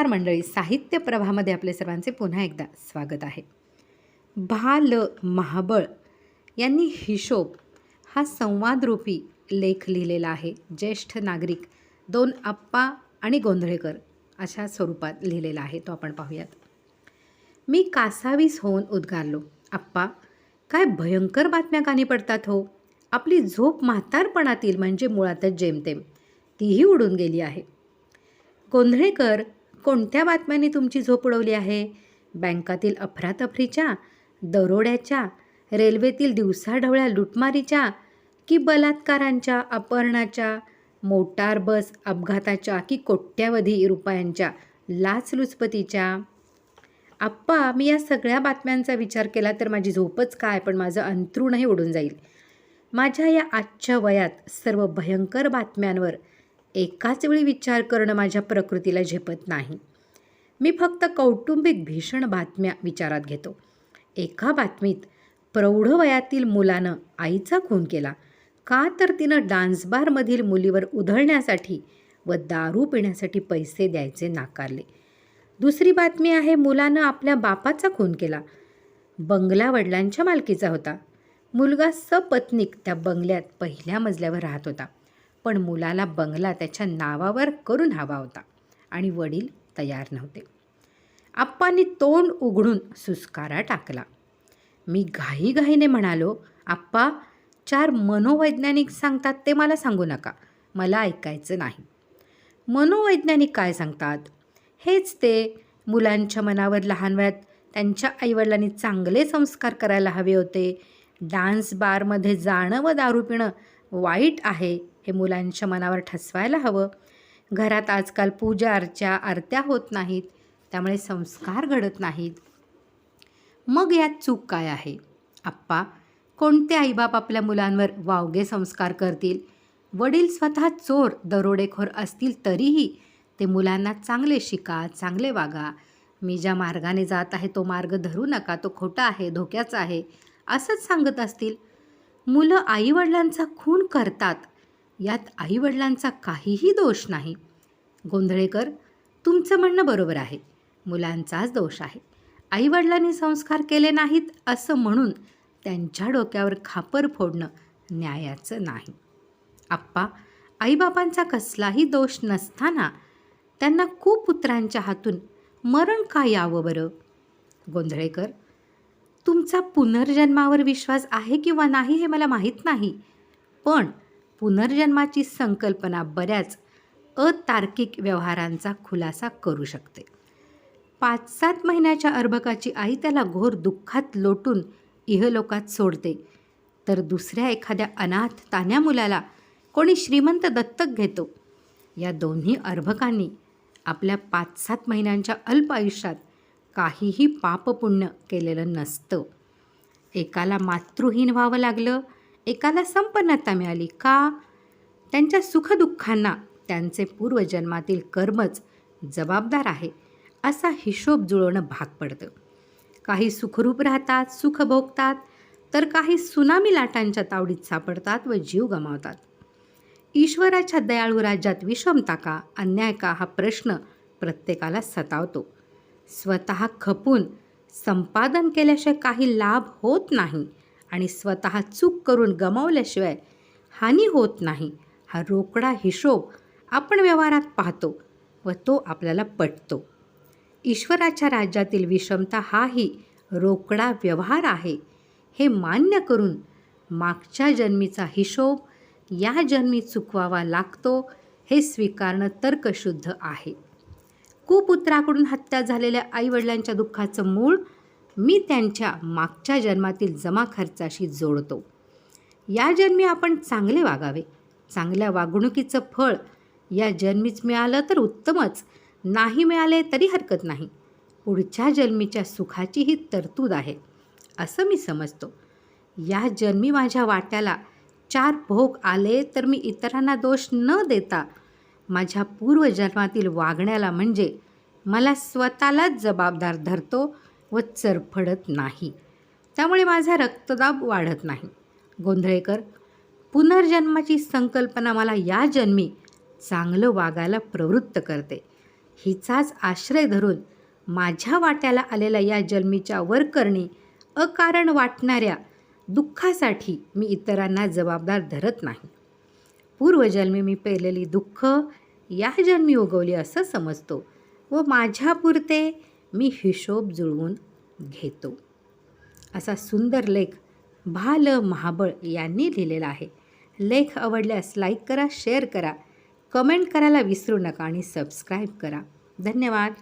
नमस्कार मंडळी. साहित्य प्रभामध्ये आपले सर्वांचे पुन्हा एकदा स्वागत आहे. भा ल महाबळ यांनी हिशोब हा संवादरूपी लेख लिहिलेला आहे. ज्येष्ठ नागरिक दोन आप्पा आणि गोंधळेकर अशा स्वरूपात लिहिलेला आहे. तो आपण पाहूयात. मी कासावीस होऊन उद्गारलो. आप्पा काय भयंकर बातम्या कानी पडतात हो. आपली झोप म्हातारपणातील म्हणजे मुळातच जेमतेम. तीही उडून गेली आहे. गोंधळेकर कोणत्या बातम्यांनी तुमची झोप उडवली आहे? बँकातील अफरातफरीच्या दरोड्याच्या रेल्वेतील दिवसाढवळ्या लुटमारीच्या की बलात्कारांच्या अपहरणाच्या मोटार बस अपघाताच्या की कोट्यावधी रुपयांच्या लाचलुचपतीच्या आप्पा मी या सगळ्या बातम्यांचा विचार केला तर माझी झोपच काय? पण माझं अंथरूणही उडून जाईल. माझ्या या आजच्या वयात सर्व भयंकर बातम्यांवर एकाच वेळी विचार करणं माझ्या प्रकृतीला झेपत नाही. मी फक्त कौटुंबिक भीषण बातम्या विचारात घेतो. एका बातमीत प्रौढ वयातील मुलानं आईचा खून केला. का तर तिनं डान्स बारमधील मुलीवर उधळण्यासाठी व दारू पिण्यासाठी पैसे द्यायचे नाकारले. दुसरी बातमी आहे मुलानं आपल्या बापाचा खून केला. बंगला वडिलांच्या मालकीचा होता. मुलगा सपत्नीक त्या बंगल्यात पहिल्या मजल्यावर राहत होता. पण मुलाला बंगला त्याच्या नावावर करून हवा होता आणि वडील तयार नव्हते. आप्पांनी तोंड उघडून सुस्कारा टाकला. मी घाईघाईने म्हणालो आप्पा चार मनोवैज्ञानिक सांगतात ते मला सांगू नका. मला ऐकायचं नाही. मनोवैज्ञानिक काय सांगतात? हेच ते मुलांच्या मनावर लहान वयात त्यांच्या आईवडिलांनी चांगले संस्कार करायला हवे होते. डान्स बारमध्ये जाणं व दारू पिणं वाईट आहे हे मुलांच्या मनावर ठसवायला हवं. घरात आजकाल पूजा अर्चा आरत्या होत नाहीत त्यामुळे संस्कार घडत नाहीत. मग यात चूक काय आहे? आप्पा कोणते आईबाप आपल्या मुलांवर वावगे संस्कार करतील? वडील स्वतः चोर दरोडेखोर असतील तरीही ते मुलांना चांगले शिका चांगले वागा. मी ज्या मार्गाने जात आहे तो मार्ग धरू नका तो खोटा आहे धोक्याचा आहे असंच सांगत असतील. मुलं आईवडिलांचा खून करतात. यात आईवडिलांचा काहीही दोष नाही. गोंधळेकर तुमचं म्हणणं बरोबर आहे. मुलांचाच दोष आहे. आईवडिलांनी संस्कार केले नाहीत असं म्हणून त्यांच्या डोक्यावर खापर फोडणं न्यायाचं नाही. आप्पा आईबापांचा कसलाही दोष नसताना त्यांना खूप पुत्रांच्या हातून मरण का यावं बरं? गोंधळेकर तुमचा पुनर्जन्मावर विश्वास आहे किंवा नाही हे मला माहीत नाही. पण पुनर्जन्माची संकल्पना बऱ्याच अतार्किक व्यवहारांचा खुलासा करू शकते. पाच सात महिन्याच्या अर्भकाची आई त्याला घोर दुःखात लोटून इहलोकात सोडते. तर दुसऱ्या एखाद्या अनाथ तान्या मुलाला कोणी श्रीमंत दत्तक घेतो. या दोन्ही अर्भकांनी आपल्या पाच सात महिन्यांच्या अल्प आयुष्यात काहीही पापपुण्य केलेलं नसतं. एकाला मातृहीन व्हावं लागलं एकाला संपन्नता मिळाली का? त्यांच्या सुखदुःखांना त्यांचे पूर्वजन्मातील कर्मच जबाबदार आहे असा हिशोब जुळवणं भाग पडतं. काही सुखरूप राहतात सुख भोगतात तर काही सुनामी लाटांच्या तावडीत सापडतात व जीव गमावतात. ईश्वराच्या दयाळू राज्यात विषमता का अन्याय का हा प्रश्न प्रत्येकाला सतावतो. स्वतः खपून संपादन केल्याशिवाय काही लाभ होत नाही आणि स्वतः चूक करून गमावल्याशिवाय हानी होत नाही. हा रोकडा हिशोब आपण व्यवहारात पाहतो व तो आपल्याला पटतो. ईश्वराच्या राज्यातील विषमता हाही रोकडा व्यवहार आहे. हे मान्य करून मागच्या जन्मीचा हिशोब या जन्मी चुकवावा लागतो हे स्वीकारणं तर्कशुद्ध आहे. कुपुत्राकडून हत्या झालेल्या आईवडिलांच्या दुःखाचं मूळ मी त्यांच्या मागच्या जन्मातील जमा खर्चाशी जोडतो. या जन्मी आपण चांगले वागावे. चांगल्या वागणुकीचं फळ या जन्मीच मिळालं तर उत्तमच. नाही मिळाले तरी हरकत नाही. पुढच्या जन्मीच्या सुखाची ही तरतूद आहे असं मी समजतो. या जन्मी माझ्या वाट्याला चार भोग आले तर मी इतरांना दोष न देता माझ्या पूर्वजन्मातील वागण्याला म्हणजे मला स्वतःलाच जबाबदार धरतो व चरफडत नाही. त्यामुळे माझा रक्तदाब वाढत नाही. गोंधळेकर पुनर्जन्माची संकल्पना मला या जन्मी चांगलं वागायला प्रवृत्त करते. हिचाच आश्रय धरून माझ्या वाट्याला आलेल्या या जन्मीच्या वरकरणी अकारण वाटणाऱ्या दुःखासाठी मी इतरांना जबाबदार धरत नाही. पूर्वजन्मी मी पेरलेली दुःख या जन्मी उगवली असं समजतो व माझ्यापुरते मी हिशोब जुळवून घेतो. असा सुंदर लेख भाल महाबळ यांनी लिहिलेला आहे. लेख आवडल्यास लाईक करा शेअर करा कमेंट करायला विसरू नका आणि सबस्क्राईब करा. धन्यवाद.